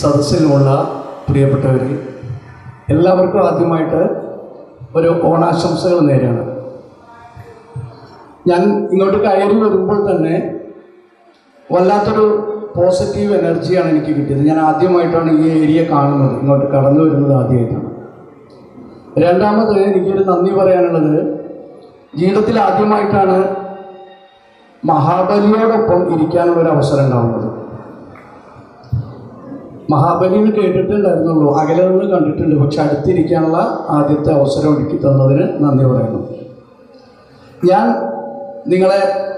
സദസ്സിലുമുള്ള പ്രിയപ്പെട്ടവർ എല്ലാവർക്കും ആദ്യമായിട്ട് ഒരു ഓണാശംസകൾ നേരാണ് ഞാൻ ഇങ്ങോട്ട് കയറി വരുമ്പോൾ തന്നെ വല്ലാത്തൊരു പോസിറ്റീവ് എനർജിയാണ് എനിക്ക് കിട്ടിയത്. ഞാൻ ആദ്യമായിട്ടാണ് ഈ ഏരിയ കാണുന്നത്. ഇങ്ങോട്ട് കടന്നു വരുന്നത് ആദ്യമായിട്ടാണ്. രണ്ടാമത് എനിക്കൊരു നന്ദി പറയാനുള്ളത് ജീവിതത്തിൽ ആദ്യമായിട്ടാണ് മഹാബലിയോടൊപ്പം ഇരിക്കാനുള്ള ഒരു അവസരം ഉണ്ടാവുന്നത്. മഹാബലി കേട്ടിട്ടുണ്ടായിരുന്നുള്ളൂ. അകലെ നിന്ന് കണ്ടിട്ടുണ്ട്. പക്ഷെ അടുത്തിരിക്കാനുള്ള ആദ്യത്തെ അവസരം ഒരുക്കി തന്നതിന് നന്ദി പറയുന്നു. ഞാൻ നിങ്ങളെ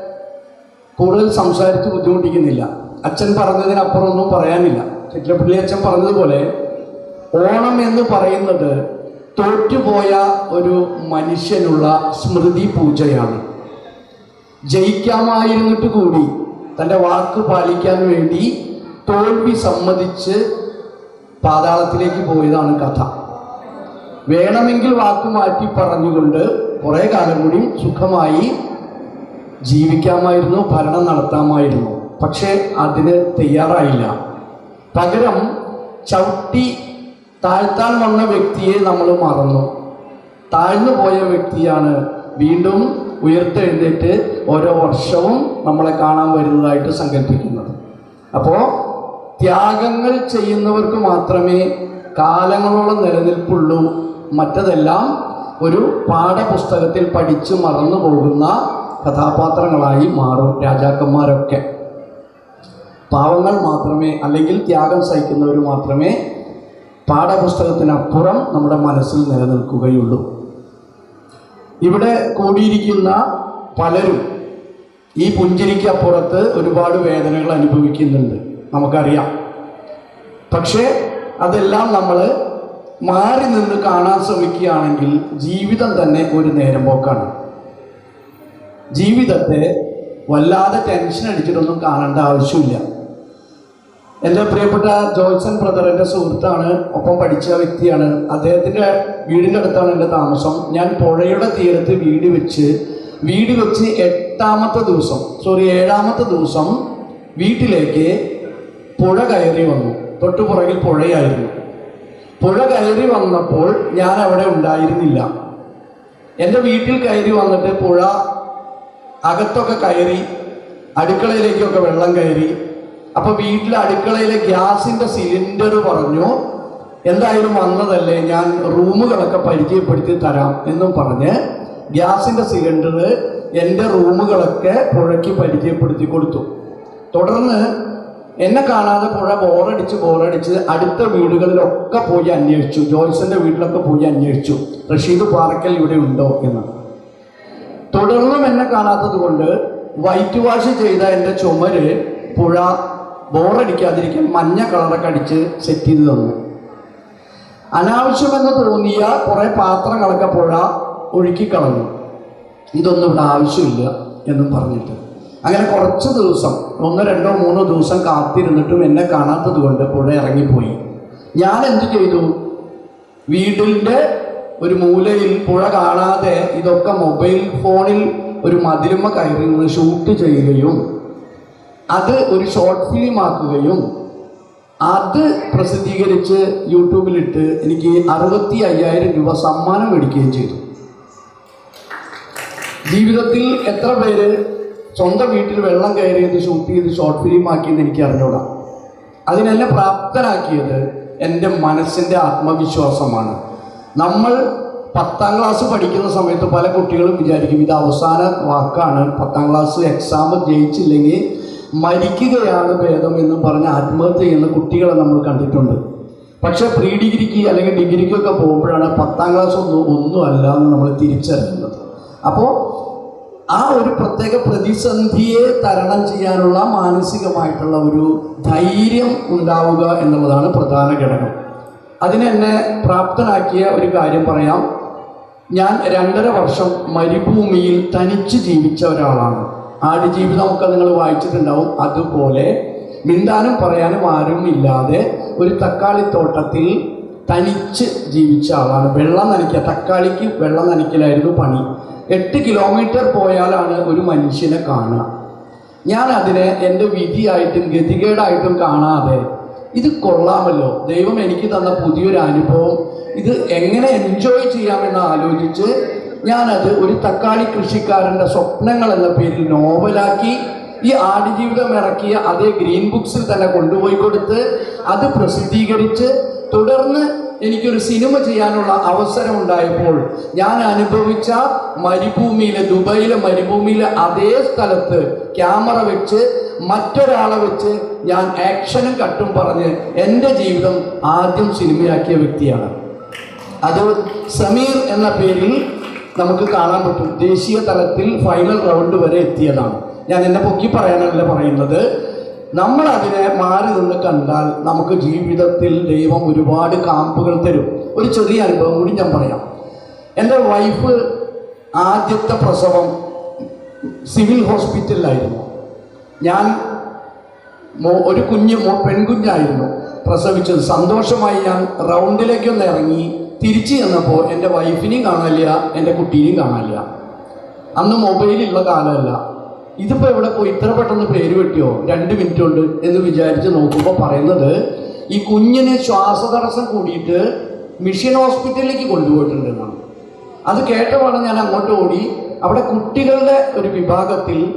കൂടുതൽ സംസാരിച്ച് ബുദ്ധിമുട്ടിക്കുന്നില്ല. അച്ഛൻ പറഞ്ഞതിനപ്പുറം ഒന്നും പറയാനില്ല. ചിത്രപ്പള്ളി അച്ഛൻ പറഞ്ഞതുപോലെ ഓണം എന്ന് പറയുന്നത് തോറ്റുപോയ ഒരു മനുഷ്യനുള്ള സ്മൃതി പൂജയാണ്. ജയിക്കാമായിരുന്നിട്ട് കൂടി തന്റെ വാക്ക് പാലിക്കാൻ വേണ്ടി തോൽവി സമ്മതിച്ച് പാതാളത്തിലേക്ക് പോയതാണ് കഥ. വേണമെങ്കിൽ വാക്ക് മാറ്റി പറഞ്ഞുകൊണ്ട് കുറേ കാലം കൂടി സുഖമായി ജീവിക്കാമായിരുന്നു ഭരണം നടത്താമായിരുന്നു. പക്ഷേ അതിന് തയ്യാറായില്ല. പകരം ചവിട്ടി താഴ്ത്താൻ വന്ന വ്യക്തിയെ നമ്മൾ മറന്നു. താഴ്ന്നു പോയ വ്യക്തിയാണ് വീണ്ടും ഉയർത്തെഴുന്നേറ്റ് ഓരോ വർഷവും നമ്മളെ കാണാൻ വരുന്നതായിട്ട് സങ്കല്പിക്കുന്നത്. അപ്പോൾ ത്യാഗങ്ങൾ ചെയ്യുന്നവർക്ക് മാത്രമേ കാലങ്ങളോളം നിലനിൽപ്പുള്ളൂ. മറ്റതെല്ലാം ഒരു പാഠപുസ്തകത്തിൽ പഠിച്ചു മറന്നു പോകുന്ന കഥാപാത്രങ്ങളായി മാറും രാജാക്കന്മാരൊക്കെ. പാവങ്ങൾ മാത്രമേ അല്ലെങ്കിൽ ത്യാഗം സഹിക്കുന്നവർ മാത്രമേ പാഠപുസ്തകത്തിനപ്പുറം നമ്മുടെ മനസ്സിൽ നിലനിൽക്കുകയുള്ളൂ. ഇവിടെ കൂടിയിരിക്കുന്ന പലരും ഈ പുഞ്ചിരിക്കപ്പുറത്ത് ഒരുപാട് വേദനകൾ അനുഭവിക്കുന്നുണ്ട്. നമുക്കറിയാം. പക്ഷേ അതെല്ലാം നമ്മൾ മാറി നിന്ന് കാണാൻ ശ്രമിക്കുകയാണെങ്കിൽ ജീവിതം തന്നെ ഒരു നേരം പോക്കാണ്. ജീവിതത്തെ വല്ലാതെ ടെൻഷൻ അടിച്ചിട്ടൊന്നും കാണേണ്ട ആവശ്യമില്ല. എന്റെ പ്രിയപ്പെട്ട ജോയ്സൺ ബ്രദർ എന്റെ സുഹൃത്താണ് ഒപ്പം പഠിച്ച വ്യക്തിയാണ്. അദ്ദേഹത്തിന്റെ വീടിന്റെ അടുത്താണ് എന്റെ താമസം. ഞാൻ പുഴയുടെ തീരത്ത് വീട് വെച്ച് വീട് വെച്ച് എട്ടാമത്തെ ദിവസം സോറി ഏഴാമത്തെ ദിവസം വീട്ടിലേക്ക് പുഴ കയറി വന്നു. തൊട്ടു പുറകിൽ പുഴയായിരുന്നു. പുഴ കയറി വന്നപ്പോൾ ഞാൻ അവിടെ ഉണ്ടായിരുന്നില്ല. എന്റെ വീട്ടിൽ കയറി വന്നിട്ട് പുഴ അകത്തൊക്കെ കയറി അടുക്കളയിലേക്കൊക്കെ വെള്ളം കയറി. അപ്പോൾ വീട്ടിലെ അടുക്കളയിലെ ഗ്യാസിന്റെ സിലിണ്ടർ പറഞ്ഞു എന്തായാലും വന്നതല്ലേ ഞാൻ റൂമുകളൊക്കെ പരിചയപ്പെടുത്തി തരാം എന്നും പറഞ്ഞ് ഗ്യാസിന്റെ സിലിണ്ടർ എന്റെ റൂമുകളൊക്കെ പുഴയ്ക്ക് പരിചയപ്പെടുത്തി കൊടുത്തു. തുടർന്ന് എന്നെ കാണാതെ പുഴ ബോറടിച്ച് ബോറടിച്ച് അടുത്ത വീടുകളിലൊക്കെ പോയി അന്വേഷിച്ചു. ജോയ്സന്റെ വീട്ടിലൊക്കെ പോയി അന്വേഷിച്ചു. റഷീദ് പാറക്കൽ ഇവിടെ ഉണ്ടോ എന്ന്. തുടർന്നും എന്നെ കാണാത്തത് കൊണ്ട് വൈറ്റ് വാഷ് ചെയ്ത എന്റെ ചുമര് പുഴ ബോറടിക്കാതിരിക്കാൻ മഞ്ഞ കളറൊക്കെ അടിച്ച് സെറ്റ് ചെയ്ത് തന്നു. അനാവശ്യമെന്ന് തോന്നിയ കുറേ പാത്രങ്ങളൊക്കെ പുഴ ഒഴുക്കിക്കളഞ്ഞു ഇതൊന്നും ഇവിടെ ആവശ്യമില്ല എന്നും പറഞ്ഞിട്ട്. അങ്ങനെ കുറച്ച് ദിവസം ഒന്നോ രണ്ടോ മൂന്നോ ദിവസം കാത്തിരുന്നിട്ടും എന്നെ കാണാത്തത് കൊണ്ട് പുഴ ഇറങ്ങിപ്പോയി. ഞാൻ എന്ത് ചെയ്തു? വീടിന്റെ ഒരു മൂലയിൽ പുഴ കാണാതെ ഇതൊക്കെ മൊബൈൽ ഫോണിൽ ഒരു മതിലുമ കയറി നിന്ന് ഷൂട്ട് ചെയ്യുകയും അത് ഒരു ഷോർട്ട് ഫിലിം ആക്കുകയും അത് പ്രസിദ്ധീകരിച്ച് യൂട്യൂബിലിട്ട് എനിക്ക് അറുപത്തി അയ്യായിരം രൂപ സമ്മാനം മേടിക്കുകയും ചെയ്തു. ജീവിതത്തിൽ എത്ര പേര് സ്വന്തം വീട്ടിൽ വെള്ളം കയറിയത് ഷൂട്ട് ചെയ്ത് ഷോർട്ട് ഫിലിം ആക്കിയെന്ന് എനിക്ക് അറിഞ്ഞൂടാ. അതിനെന്നെ പ്രാപ്തരാക്കിയത് എന്റെ മനസ്സിന്റെ ആത്മവിശ്വാസമാണ്. നമ്മൾ പത്താം ക്ലാസ് പഠിക്കുന്ന സമയത്ത് പല കുട്ടികളും വിചാരിക്കും ഇത് അവസാന വാക്കാണ്. പത്താം ക്ലാസ് എക്സാം ജയിച്ചില്ലെങ്കിൽ മരിക്കുകയാണ് ഭേദം എന്ന് പറഞ്ഞ് ആത്മഹത്യ ചെയ്യുന്ന കുട്ടികളെ നമ്മൾ കണ്ടിട്ടുണ്ട്. പക്ഷെ പ്രീ ഡിഗ്രിക്ക് അല്ലെങ്കിൽ ഡിഗ്രിക്കൊക്കെ പോകുമ്പോഴാണ് പത്താം ക്ലാസ് ഒന്നും ഒന്നും അല്ല എന്ന് നമ്മൾ തിരിച്ചറിയുന്നത്. അപ്പോൾ ആ ഒരു പ്രത്യേക പ്രതിസന്ധിയെ തരണം ചെയ്യാനുള്ള മാനസികമായിട്ടുള്ള ഒരു ധൈര്യം ഉണ്ടാവുക എന്നുള്ളതാണ് പ്രധാന ഘടകം. അതിനെന്നെ പ്രാപ്തനാക്കിയ ഒരു കാര്യം പറയാം. ഞാൻ രണ്ടര വർഷം മരുഭൂമിയിൽ തനിച്ച് ജീവിച്ച ഒരാളാണ്. ആടുജീവിതമൊക്കെ നിങ്ങൾ വായിച്ചിട്ടുണ്ടാവും. അതുപോലെ മിണ്ടാനും പറയാനും ആരും ഇല്ലാതെ ഒരു തക്കാളിത്തോട്ടത്തിൽ തനിച്ച് ജീവിച്ച ആളാണ്. വെള്ളം നനയ്ക്കുക. തക്കാളിക്ക് വെള്ളം നനയ്ക്കലായിരുന്നു പണി. എട്ട് കിലോമീറ്റർ പോയാലാണ് ഒരു മനുഷ്യനെ കാണുക. ഞാൻ അതിനെ എന്റെ വിധിയായിട്ടും ഗതികേടായിട്ടും കാണാതെ ഇത് കൊള്ളാമല്ലോ. ദൈവം എനിക്ക് തന്ന പുതിയൊരു അനുഭവം. ഇത് എങ്ങനെ എൻജോയ് ചെയ്യാമെന്ന് ആലോചിച്ച് ഞാനത് ഒരു തക്കാളി കൃഷിക്കാരന്റെ സ്വപ്നങ്ങൾ എന്ന പേരിൽ നോവലാക്കി ഈ ആടുജീവിതം ഇറക്കിയ അതേ ഗ്രീൻ ബുക്സിൽ തന്നെ കൊണ്ടുപോയി കൊടുത്ത് അത് പ്രസിദ്ധീകരിച്ച് തുടർന്ന് എനിക്കൊരു സിനിമ ചെയ്യാനുള്ള അവസരം ഉണ്ടായപ്പോൾ ഞാൻ അനുഭവിച്ച മരുഭൂമിയിലെ ദുബൈയിലെ മരുഭൂമിയിലെ അതേ സ്ഥലത്ത് ക്യാമറ വെച്ച് മറ്റൊരാളെ വെച്ച് ഞാൻ ആക്ഷനും കട്ടും പറഞ്ഞ് എന്റെ ജീവിതം ആദ്യം സിനിമയാക്കിയ വ്യക്തിയാണ്. അത് സമീർ എന്ന പേരിൽ നമുക്ക് കാണാൻ പറ്റും. ദേശീയ തലത്തിൽ ഫൈനൽ റൗണ്ട് വരെ എത്തിയതാണ്. ഞാൻ എന്നെ പൊക്കി പറയാനല്ല പറയുന്നത്. നമ്മൾ അതിനെ മാറി നിന്ന് കണ്ടാൽ നമുക്ക് ജീവിതത്തിൽ ദൈവം ഒരുപാട് കാമ്പുകൾ തരും. ഒരു ചെറിയ അനുഭവം കൂടി ഞാൻ പറയാം. എന്റെ വൈഫ് ആദ്യത്തെ പ്രസവം സിവിൽ ഹോസ്പിറ്റലിലായിരുന്നു ഞാൻ ഒരു കുഞ്ഞ് പെൺകുഞ്ഞായിരുന്നു പ്രസവിച്ചത്. സന്തോഷമായി ഞാൻ റൗണ്ടിലേക്കൊന്ന് ഇറങ്ങി തിരിച്ചു ചെന്നപ്പോൾ എന്റെ വൈഫിനെയും കാണാനില്ല എന്റെ കുട്ടീനെയും കാണാനില്ല. അന്ന് മൊബൈലുള്ള കാലമല്ല. ഇതിപ്പോൾ എവിടെ പോയി? ഇത്ര പെട്ടെന്ന് പേര് വെട്ടിയോ? രണ്ട് മിനിറ്റ് ഉണ്ട് എന്ന് വിചാരിച്ച് നോക്കുമ്പോൾ പറയുന്നത് ഈ കുഞ്ഞിന് ശ്വാസതടസ്സം കൂടിയിട്ട് മിഷൻ ഹോസ്പിറ്റലിലേക്ക് കൊണ്ടുപോയിട്ടുണ്ടെന്നാണ് അത് കേട്ടപാടെ ഞാൻ അങ്ങോട്ട് ഓടി. അവിടെ കുട്ടികളുടെ ഒരു വിഭാഗത്തിൽ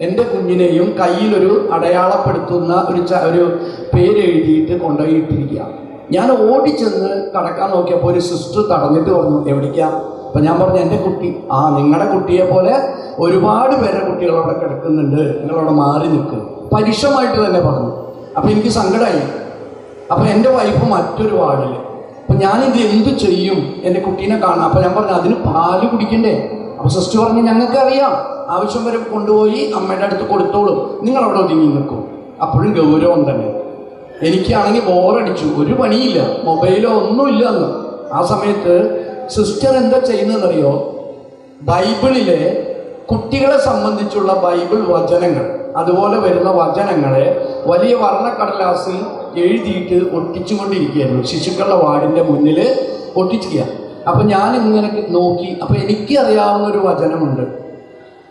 എന്റെ കുഞ്ഞിനെയും കയ്യിലൊരു അടയാളപ്പെടുത്തുന്ന ഒരു ച ഒരു പേരെഴുതിയിട്ട് കൊണ്ടുപോയിട്ടിരിക്കുക ഞാൻ ഓടിച്ചെന്ന് കടക്കാൻ നോക്കിയപ്പോൾ ഒരു സിസ്റ്റർ തടഞ്ഞിട്ട് പറഞ്ഞു എവിടേക്കാ? അപ്പം ഞാൻ പറഞ്ഞു എന്റെ കുട്ടി. ആ നിങ്ങളുടെ കുട്ടിയെ പോലെ ഒരുപാട് പേരെ കുട്ടികൾ അവിടെ കിടക്കുന്നുണ്ട്. നിങ്ങളവിടെ മാറി നിൽക്കുക പരുഷമായിട്ട് തന്നെ പറഞ്ഞു. അപ്പം എനിക്ക് സങ്കടമായി അപ്പം എന്റെ വൈഫ് മറ്റൊരു വാർഡിൽ. അപ്പം ഞാനിത് എന്ത് ചെയ്യും? എന്റെ കുട്ടീനെ കാണാം അപ്പം ഞാൻ പറഞ്ഞു അതിന് പാൽ കുടിക്കണ്ടേ? അപ്പോൾ സിസ്റ്റർ പറഞ്ഞു ഞങ്ങൾക്കറിയാം ആവശ്യം വരെ കൊണ്ടുപോയി അമ്മയുടെ അടുത്ത് കൊടുത്തോളും. നിങ്ങൾ അവിടെ ഒതുങ്ങി നിൽക്കും. അപ്പോഴും ഗൗരവം തന്നെ. എനിക്കാണെങ്കിൽ ബോറടിച്ചു ഒരു പണിയില്ല. മൊബൈലോ ഒന്നുമില്ല എന്ന് ആ സമയത്ത് സിസ്റ്റർ എന്താ ചെയ്യുന്നതെന്നറിയോ? ബൈബിളിലെ കുട്ടികളെ സംബന്ധിച്ചുള്ള ബൈബിൾ വചനങ്ങൾ അതുപോലെ വരുന്ന വചനങ്ങളെ വലിയ വർണക്കടലാസിൽ എഴുതിയിട്ട് ഒട്ടിച്ചുകൊണ്ടിരിക്കുകയായിരുന്നു. ശിശുക്കളുടെ വാർഡിന്റെ മുന്നിൽ ഒട്ടിക്കുക അപ്പം ഞാൻ ഇങ്ങനെ നോക്കി അപ്പം എനിക്ക് അറിയാവുന്ന ഒരു വചനമുണ്ട്.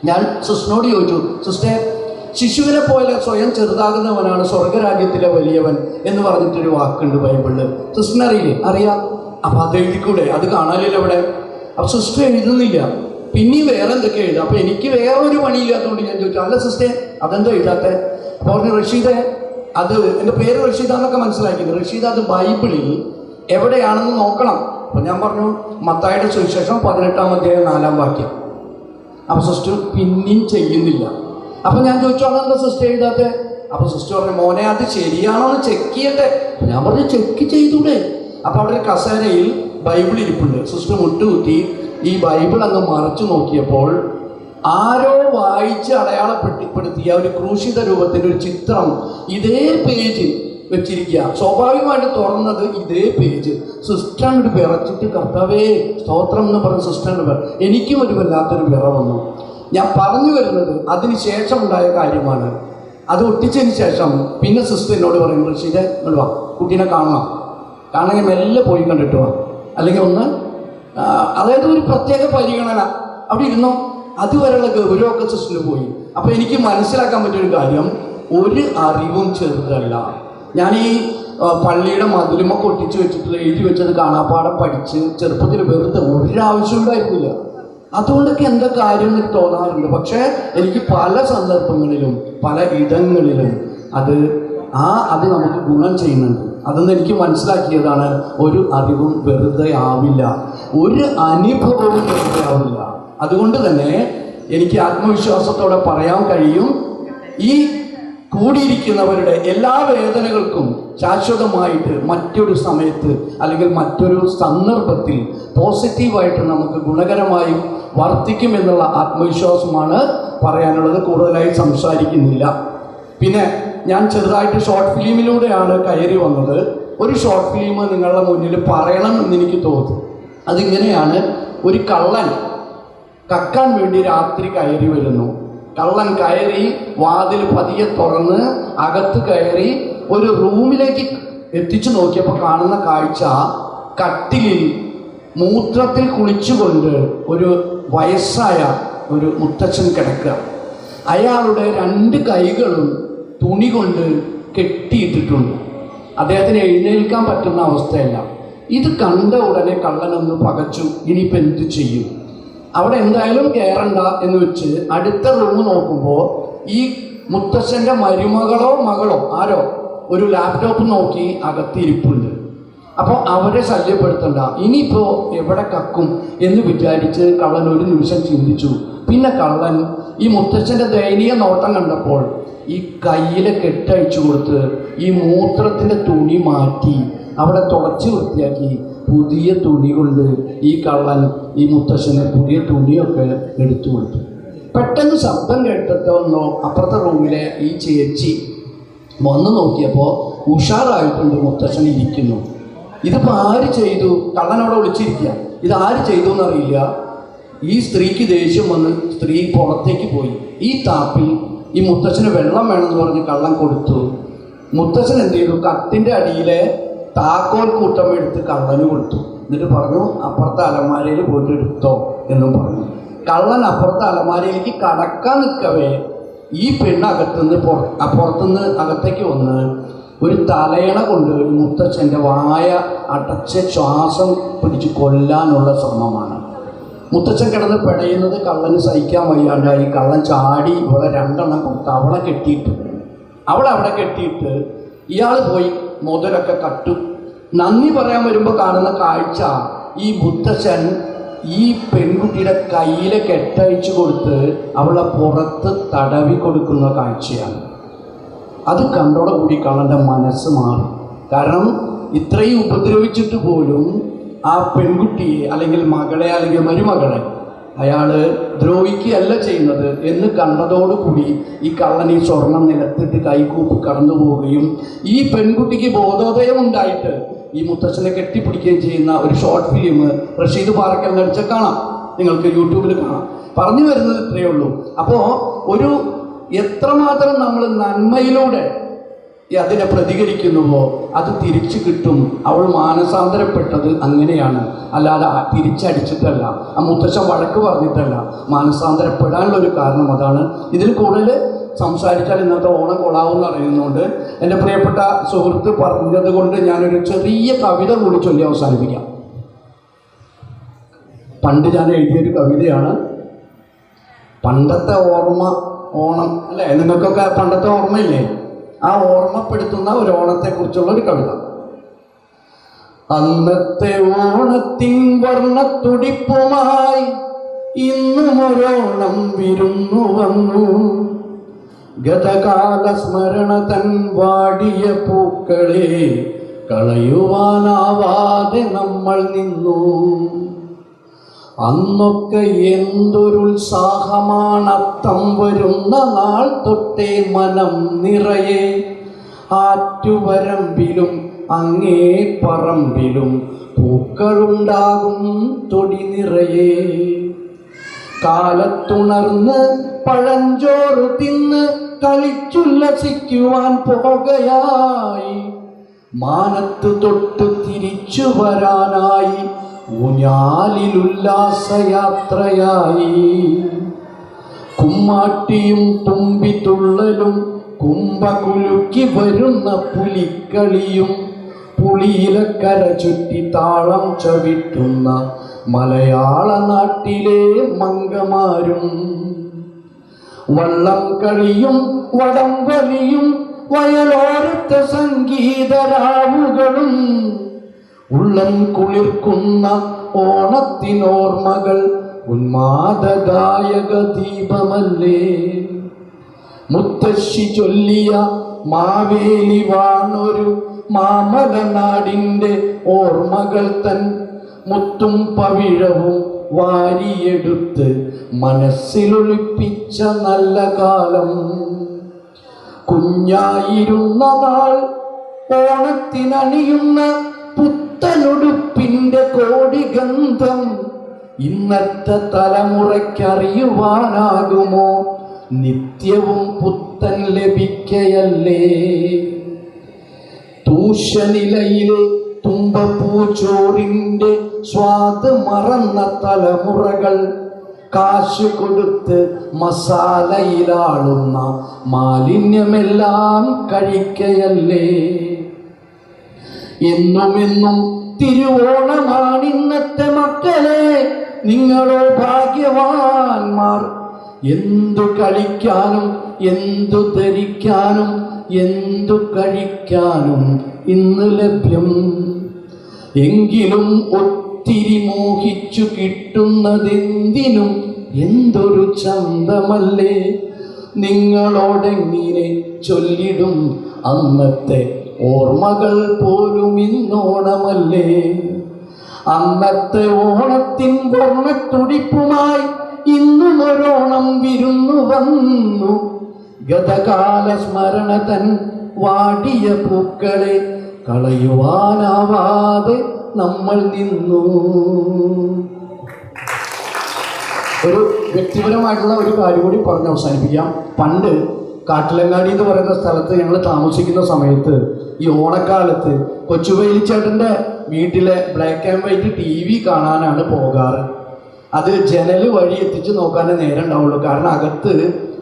ഞാൻ സുസ്നോട് ചോദിച്ചു സിസ്റ്റർ ശിശുവിനെ പോലെ സ്വയം ചെറുതാകുന്നവനാണ് സ്വർഗരാജ്യത്തിലെ വലിയവൻ എന്ന് പറഞ്ഞിട്ടൊരു വാക്കുണ്ട് ബൈബിളിൽ സിസ്റ്ററിന് അറിയില്ലേ? അറിയാം. അപ്പം അത് എഴുതിക്കൂടെ? അത് കാണാനില്ല ഇവിടെ. അപ്പം സിസ്റ്റർ എഴുതുന്നില്ല. പിന്നെയും വേറെ എന്തൊക്കെ എഴുതാം അപ്പം എനിക്ക് വേറെ ഒരു പണിയില്ലാത്തതുകൊണ്ട് ഞാൻ ചോദിച്ചു അല്ല സിസ്റ്റർ അതെന്തോ എഴുതാത്ത? അപ്പോൾ പറഞ്ഞു റഷീദെ അത് എന്റെ പേര് റഷീദ എന്നൊക്കെ മനസ്സിലാക്കിയത് റഷീദ അത് ബൈബിളിൽ എവിടെയാണെന്ന് നോക്കണം. അപ്പം ഞാൻ പറഞ്ഞു മത്തായുടെ സുവിശേഷം പതിനെട്ടാം അധ്യായം നാലാം വാക്യം. അപ്പൊ സിസ്റ്റർ പിന്നെയും ചെയ്യുന്നില്ല. അപ്പൊ ഞാൻ ചോദിച്ചു അതെന്താ സിസ്റ്റർ എഴുതാത്തെ? അപ്പൊ സിസ്റ്റർ പറഞ്ഞു മോനെ അത് ശരിയാണോ എന്ന് ചെക്ക് ചെയ്യട്ടെ. ഞാൻ പറഞ്ഞു ചെക്ക് ചെയ്തൂടെ. അപ്പൊ അവിടെ കസേരയിൽ ബൈബിൾ ഇരിപ്പുണ്ട്. സിസ്റ്റർ മുട്ടുകുത്തി ഈ ബൈബിൾ അങ്ങ് മറച്ചു നോക്കിയപ്പോൾ ആരോ വായിച്ച് അടയാളപ്പെട്ടിപ്പെടുത്തിയ ഒരു ക്രൂശിത രൂപത്തിന്റെ ഒരു ചിത്രം ഇതേ പേജിൽ വെച്ചിരിക്കുക. സ്വാഭാവികമായിട്ട് തുറന്നത് ഇതേ പേജ് സിസ്റ്റർ അങ്ങോട്ട് വിറച്ചിട്ട് കർത്താവേ സ്തോത്രം എന്ന് പറഞ്ഞ സിസ്റ്റർ വിറ എനിക്കും ഒരു വല്ലാത്തൊരു വിറ വന്നു. ഞാൻ പറഞ്ഞു വരുന്നത് അതിന് ശേഷം ഉണ്ടായ കാര്യമാണ്. അത് ഒട്ടിച്ചതിന് ശേഷം പിന്നെ സിസ്റ്റർ എന്നോട് പറയും ശരി വാ. കുട്ടീനെ കാണണം. കാണണമെങ്കിൽ മെല്ലെ പോയി കണ്ടിട്ട് വാ. അല്ലെങ്കിൽ ഒന്ന് അതായത് ഒരു പ്രത്യേക പരിഗണന. അവിടെ ഇരുന്നു. അതുവരെയുള്ള ഗൗരവമൊക്കെ സിസ്റ്ററിൽ പോയി. അപ്പൊ എനിക്ക് മനസ്സിലാക്കാൻ പറ്റിയൊരു കാര്യം. ഒരു അറിവും ചെറുതല്ല. ഞാൻ ഈ പള്ളിയുടെ മധുരമ കൊട്ടിച്ച് വെച്ചിട്ട് എഴുതി വെച്ചത് കാണാപ്പാടം പഠിച്ച് ചെറുപ്പത്തിൽ വെറുതെ ഒരാവശ്യം ഉണ്ടായിരുന്നില്ല. അതുകൊണ്ടൊക്കെ എന്താ കാര്യം എന്ന് തോന്നാറുണ്ട്. പക്ഷേ എനിക്ക് പല സന്ദർഭങ്ങളിലും പല ഇടങ്ങളിലും അത് ആ അത് നമുക്ക് ഗുണം ചെയ്യുന്നുണ്ട്. അതെന്ന് എനിക്ക് മനസ്സിലാക്കിയതാണ് ഒരു അറിവും വെറുതെ ആവില്ല. ഒരു അനുഭവവും വെറുതെ ആവില്ല. അതുകൊണ്ട് തന്നെ എനിക്ക് ആത്മവിശ്വാസത്തോടെ പറയാൻ കഴിയും. ഈ കൂടിയിരിക്കുന്നവരുടെ എല്ലാ വേദനകൾക്കും ശാശ്വതമായിട്ട് മറ്റൊരു സമയത്ത് അല്ലെങ്കിൽ മറ്റൊരു സന്ദർഭത്തിൽ പോസിറ്റീവായിട്ട് നമുക്ക് ഗുണകരമായും വർദ്ധിക്കും എന്നുള്ള ആത്മവിശ്വാസമാണ് പറയാനുള്ളത്. കൂടുതലായി സംസാരിക്കുന്നില്ല. പിന്നെ ഞാൻ ചെറുതായിട്ട് ഷോർട്ട് ഫിലിമിലൂടെയാണ് കയറി വന്നത്. ഒരു ഷോർട്ട് ഫിലിം നിങ്ങളുടെ മുന്നിൽ പറയണം എന്ന് എനിക്ക് തോന്നി അതിങ്ങനെയാണ് ഒരു കള്ളൻ കക്കാൻ വേണ്ടി രാത്രി കയറി വരുന്നു. കള്ളൻ കയറി വാതിൽ പതിയെ തുറന്ന് അകത്ത് കയറി ഒരു റൂമിലേക്ക് എത്തിച്ചു നോക്കിയപ്പോൾ കാണുന്ന കാഴ്ച കട്ടിലിൽ മൂത്രത്തിൽ കുളിച്ചുകൊണ്ട് ഒരു വയസ്സായ ഒരു മുത്തച്ഛൻ കിടക്കുക. അയാളുടെ രണ്ട് കൈകളും തുണി കൊണ്ട് കെട്ടിയിട്ടിട്ടുണ്ട്. അദ്ദേഹത്തിന് എഴുന്നേൽക്കാൻ പറ്റുന്ന അവസ്ഥയല്ല. ഇത് കണ്ട ഉടനെ കള്ളനൊന്ന് പകച്ചു. ഇനിയിപ്പോൾ എന്ത് ചെയ്യും? അവിടെ എന്തായാലും കയറണ്ട എന്ന് വെച്ച് അടുത്ത റൂം നോക്കുമ്പോൾ ഈ മുത്തശ്ശന്റെ മരുമകളോ മകളോ ആരോ ഒരു ലാപ്ടോപ്പ് നോക്കി അകത്തിരിപ്പുണ്ട്. അപ്പോൾ അവരെ ശല്യപ്പെടുത്തണ്ട. ഇനിയിപ്പോൾ എവിടെ കക്കും എന്ന് വിചാരിച്ച് കള്ളൻ ഒരു നിമിഷം ചിന്തിച്ചു. പിന്നെ കള്ളൻ ഈ മുത്തച്ഛന്റെ ദയനീയ നോട്ടം കണ്ടപ്പോൾ ഈ കയ്യിലെ കെട്ടഴിച്ചു കൊടുത്ത് ഈ മൂത്രത്തിന്റെ തുണി മാറ്റി അവിടെ തുടച്ച് വൃത്തിയാക്കി പുതിയ തുണി കൊണ്ട് ഈ കള്ളൻ ഈ മുത്തശ്ശന് പുതിയ തുണിയൊക്കെ എടുത്തു കൊടുത്തു. പെട്ടെന്ന് ശബ്ദം കേട്ടിട്ടൊന്നോ അപ്പുറത്തെ റൂമിലെ ഈ ചേച്ചി വന്ന് നോക്കിയപ്പോൾ ഉഷാറായിട്ടുണ്ട് മുത്തശ്ശൻ ഇരിക്കുന്നു. ഇതിപ്പോൾ ആര് ചെയ്തു? കള്ളൻ അവിടെ വിളിച്ചിരിക്കുക ഇത് ആര് ചെയ്തു എന്നറിയില്ല. ഈ സ്ത്രീക്ക് ദേഷ്യം വന്ന് സ്ത്രീ പുറത്തേക്ക് പോയി. ഈ താപ്പിൽ ഈ മുത്തച്ഛന് വെള്ളം വേണമെന്ന് പറഞ്ഞ് കള്ളം കൊടുത്തു. മുത്തച്ഛൻ എന്ത് ചെയ്തു? കത്തിന്റെ അടിയിലെ താക്കോൽ കൂട്ടം എടുത്ത് കള്ളന് കൊടുത്തു. എന്നിട്ട് പറഞ്ഞു അപ്പുറത്തെ അലമാരയിൽ പോയിട്ട് എടുത്തോ എന്നും പറഞ്ഞു. കള്ളൻ അപ്പുറത്തെ അലമാരയിലേക്ക് കടക്കാൻ നിൽക്കവേ ഈ പെണ്ണ് അകത്തുനിന്ന് പുറ പുറത്തുനിന്ന് അകത്തേക്ക് വന്ന് ഒരു തലയണ കൊണ്ട് മുത്തച്ഛന്റെ വായ അടച്ച് ശ്വാസം പിടിച്ച് കൊല്ലാനുള്ള ശ്രമമാണ്. മുത്തച്ഛൻ കിടന്ന് പിടയുന്നത് കള്ളന് സഹിക്കാൻ വയ്യാണ്ടായി കള്ളൻ ചാടി ഇവിടെ രണ്ടെണ്ണം കൊടുത്ത് അവളെ കെട്ടിയിട്ട്. അവളെ അവിടെ കെട്ടിയിട്ട് ഇയാൾ പോയി മുതലൊക്കെ കട്ടു നന്ദി പറയാൻ വരുമ്പോൾ കാണുന്ന കാഴ്ച ഈ മുത്തച്ഛൻ ഈ പെൺകുട്ടിയുടെ കയ്യിലെ കെട്ടഴിച്ചു കൊടുത്ത് അവളെ പുറത്ത് തടവി കൊടുക്കുന്ന കാഴ്ചയാണ്. അത് കണ്ടോടെ കൂടി കള്ളന്റെ മനസ്സ് മാറി. കാരണം ഇത്രയും ഉപദ്രവിച്ചിട്ട് പോലും ആ പെൺകുട്ടിയെ അല്ലെങ്കിൽ മകളെ അല്ലെങ്കിൽ മരുമകളെ അയാൾ ദ്രോഹിക്കുകയല്ല ചെയ്യുന്നത് എന്ന് കണ്ടതോടുകൂടി ഈ കള്ളൻ ഈ സ്വർണം നിലത്തിട്ട് കൈകൂപ്പി കടന്നു പോവുകയും ഈ പെൺകുട്ടിക്ക് ബോധോദയം ഉണ്ടായിട്ട് ഈ മുത്തച്ഛനെ കെട്ടിപ്പിടിക്കുകയും ചെയ്യുന്ന ഒരു ഷോർട്ട് ഫിലിം റഷീദ് പാറക്കൽ നടിച്ച കാണാം. നിങ്ങൾക്ക് യൂട്യൂബിൽ കാണാം. പറഞ്ഞു വരുന്നത് ഇത്രയേ ഉള്ളൂ. അപ്പോൾ ഒരു എത്രമാത്രം നമ്മൾ നന്മയിലൂടെ അതിനെ പ്രതികരിക്കുന്നുവോ അത് തിരിച്ചു കിട്ടും. അവൾ മാനസാന്തരപ്പെട്ടത് അങ്ങനെയാണ്. അല്ലാതെ തിരിച്ചടിച്ചിട്ടല്ല ആ മുത്തശ്ശൻ വഴക്ക് പറഞ്ഞിട്ടല്ല മാനസാന്തരപ്പെടാനുള്ള ഒരു കാരണം അതാണ്. ഇതിൽ കൂടുതൽ സംസാരിച്ചാൽ ഇന്നത്തെ ഓണം കൊള്ളാവെന്ന് അറിയുന്നുണ്ട് എന്റെ പ്രിയപ്പെട്ട സുഹൃത്ത് പറഞ്ഞത് കൊണ്ട് ഞാനൊരു ചെറിയ കവിത കൂടി ചൊല്ലി അവസാനിപ്പിക്കാം. പണ്ട് ഞാൻ എഴുതിയൊരു കവിതയാണ്. പണ്ടത്തെ ഓർമ്മ ഓണം അല്ലേ? നിങ്ങൾക്കൊക്കെ പണ്ടത്തെ ഓർമ്മയില്ലേ? ആ ഓർമ്മപ്പെടുത്തുന്ന ഒരു ഓണത്തെക്കുറിച്ചുള്ള ഒരു കവിത. അന്നത്തെ ഓണത്തിൻ വർണത്തുടിപ്പുമായി ഇന്നും ഒരോണം വിരുന്നു വന്നു. ഗതകാല സ്മരണ തൻ വാടിയ പൂക്കളെ കളയുവാനാവാതെ നമ്മൾ നിന്നു. അന്നൊക്കെ എന്തൊരുത്സാഹമാണ് അത്തം വരുന്ന നാൾ തൊട്ടേ മനം നിറയെ. ആറ്റുവരമ്പിലും അങ്ങേ പറമ്പിലും പൂക്കളുണ്ടാകും തൊടി നിറയെ. കാലത്തുണർന്ന് പഴഞ്ചോറ് തിന്ന് കളിച്ചുല്ലസിക്കുവാൻ പോകയായി. മാനത്ത് തൊട്ട് തിരിച്ചു വരാനായി ഊഞ്ഞാലിലുല്ലാസയാത്രയായി. കുമ്മാട്ടിയും തുമ്പിത്തുള്ളലും കുമ്പകുലുക്കി വരുന്ന പുലിക്കളിയും പുളിയിലക്കര ചുറ്റി താളം ചവിട്ടുന്ന മലയാള നാട്ടിലെ മംഗമാരും. വള്ളം കളിയും വടം വലിയും വയലോരത്തെ സംഗീതരാവുകളും ഉള്ളം കുളിർക്കുന്ന ഓണത്തിനോർമ്മകൾ ഉന്മാദഗായക ദീപമല്ലേ മുത്തശ്ശി ചൊല്ലിയ മാവേലി വാണൊരു മാമലനാടിന്റെ ഓർമ്മകൾ തൻ മുത്തും പവിഴവും വാരിയെടുത്ത് മനസ്സിലൊളിപ്പിച്ച നല്ല കാലം. കുഞ്ഞായിരുന്ന നാൾ ഓണത്തിനണിയുന്ന പുത്തനുടുപ്പിന്റെ കോടിഗന്ധം ഇന്നത്തെ തലമുറയ്ക്കറിയുവാനാകുമോ? നിത്യവും പുത്തൻ ലഭിക്കയല്ലേ? തൂഷനിലയിലെ തുമ്പപ്പൂച്ചോറിന്റെ സ്വാദ് മറന്ന തലമുറകൾ കാശ് കൊടുത്ത് മസാലയിലാളുന്ന മാലിന്യമെല്ലാം കഴിക്കയല്ലേ? എന്നുമെന്നും തിരുവോണമാണ് ഇന്നത്തെ മക്കളെ. നിങ്ങളോ ഭാഗ്യവാന്മാർ. എന്തു കളിക്കാനും എന്തു ധരിക്കാനും എന്തു കഴിക്കാനും ഇന്ന് ലഭ്യം. എങ്കിലും ഒത്തിരി മോഹിച്ചു കിട്ടുന്നതെന്തിനും എന്തൊരു ചന്തമല്ലേ. നിങ്ങളോടെങ്ങനെ ചൊല്ലിടും അന്നത്തെ ഓർമ്മകൾ പോലും ഇന്നോണമല്ലേ? അന്നത്തെ ഓണത്തിൻ വർണത്തുടിപ്പുമായി ഇന്നും ഒരോണം വിരുന്നു വന്നു. ഗതകാല സ്മരണ തൻ വാടിയ പൂക്കളെ കളയുവാനാവാതെ നമ്മൾ നിന്നു. ഒരു വ്യക്തിപരമായിട്ടുള്ള ഒരു കാര്യം കൂടി പറഞ്ഞ് അവസാനിപ്പിക്കാം. പണ്ട് കാട്ടിലങ്ങാടി എന്ന് പറയുന്ന സ്ഥലത്ത് ഞങ്ങൾ താമസിക്കുന്ന സമയത്ത് ഈ ഓണക്കാലത്ത് കൊച്ചുവേലിച്ചേട്ടന്റെ വീട്ടിലെ black and white T V കാണാനാണ് പോകാറ്. അത് ജനൽ വഴി എത്തിച്ച് നോക്കാനേ നേരം ഉണ്ടാവുള്ളൂ. കാരണം അകത്ത്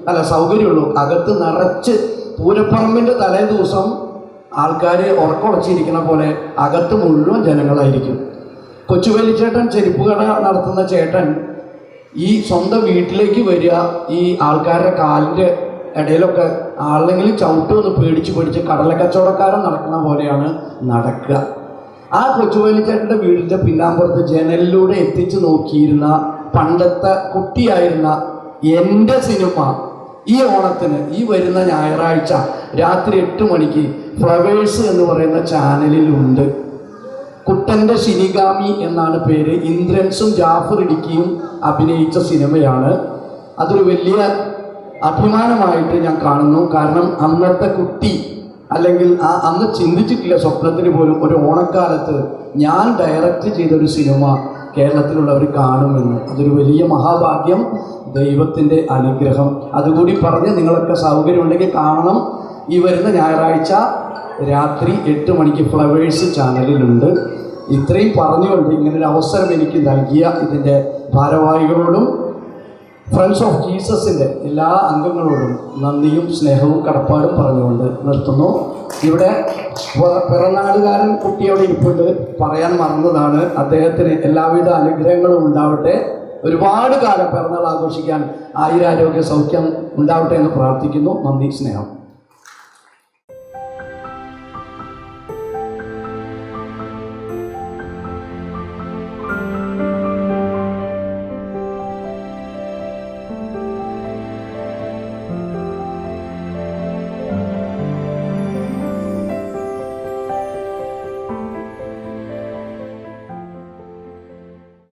അല്ല സൗകര്യമുള്ളൂ. അകത്ത് നിറച്ച് പൂരപ്പറമ്പിന്റെ തലേ ദിവസം ആൾക്കാർ ഉറക്കുളച്ചിരിക്കണ പോലെ അകത്ത് മുഴുവൻ ജനങ്ങളായിരിക്കും. കൊച്ചുവേലിച്ചേട്ടൻ ചെരുപ്പ് കട നടത്തുന്ന ചേട്ടൻ ഈ സ്വന്തം വീട്ടിലേക്ക് വരിക ഈ ആൾക്കാരുടെ കാലിന്റെ ഇടയിലൊക്കെ ആളെങ്കിലും വന്ന് പേടിച്ച് പേടിച്ച് കടല കച്ചവടക്കാരൻ നടക്കുന്ന പോലെയാണ് നടക്കുക. ആ കൊച്ചുവേലിച്ചേട്ടന്റെ വീടിന്റെ പിന്നാമ്പുറത്ത് ജനലിലൂടെ എത്തിച്ചു നോക്കിയിരുന്ന പണ്ടത്തെ കുട്ടിയായിരുന്ന എന്റെ സിനിമ ഈ ഓണത്തിന് ഈ വരുന്ന ഞായറാഴ്ച രാത്രി എട്ട് മണിക്ക് ഫ്ലവേഴ്സ് എന്ന് പറയുന്ന ചാനലിലുണ്ട്. കുട്ടന്റെ ശിനിഗാമി എന്നാണ് പേര്. ഇന്ദ്രൻസും ജാഫർ ഇടുക്കിയും അഭിനയിച്ച സിനിമയാണ്. അതൊരു വലിയ അഭിമാനമായിട്ട് ഞാൻ കാണുന്നു. കാരണം അന്നത്തെ കുട്ടി അല്ലെങ്കിൽ ആ അന്ന് ചിന്തിച്ചിട്ടില്ല സ്വപ്നത്തിന് പോലും ഒരു ഓണക്കാലത്ത് ഞാൻ ഡയറക്റ്റ് ചെയ്ത ഒരു സിനിമ കേരളത്തിലുള്ളവർ കാണുമെന്ന്. അതൊരു വലിയ മഹാഭാഗ്യം ദൈവത്തിന്റെ അനുഗ്രഹം. അതുകൂടി പറഞ്ഞ് നിങ്ങളൊക്കെ സൗകര്യമുണ്ടെങ്കിൽ കാണണം. ഈ വരുന്ന ഞായറാഴ്ച രാത്രി എട്ട് മണിക്ക് ഫ്ലവേഴ്സ് ചാനലിലുണ്ട്. ഇത്രയും പറഞ്ഞുകൊണ്ട് ഇങ്ങനൊരു അവസരം എനിക്ക് നൽകിയ ഇതിന്റെ ഭാരവാഹികളോടും ഫ്രണ്ട്സ് ഓഫ് ജീസസിന്റെ എല്ലാ അംഗങ്ങളോടും നന്ദിയും സ്നേഹവും കടപ്പാടും പറഞ്ഞുകൊണ്ട് നിർത്തുന്നു. ഇവിടെ പിറന്നാളുകാരൻ കുട്ടിയോട് ഇരിപ്പുണ്ട്. പറയാൻ മറന്നതാണ്. അദ്ദേഹത്തിന് എല്ലാവിധ അനുഗ്രഹങ്ങളും ഉണ്ടാവട്ടെ. ഒരുപാട് കാലം പിറന്നാൾ ആഘോഷിക്കാൻ ആയുരാരോഗ്യ സൗഖ്യം ഉണ്ടാവട്ടെ എന്ന് പ്രാർത്ഥിക്കുന്നു. നന്ദി സ്നേഹം.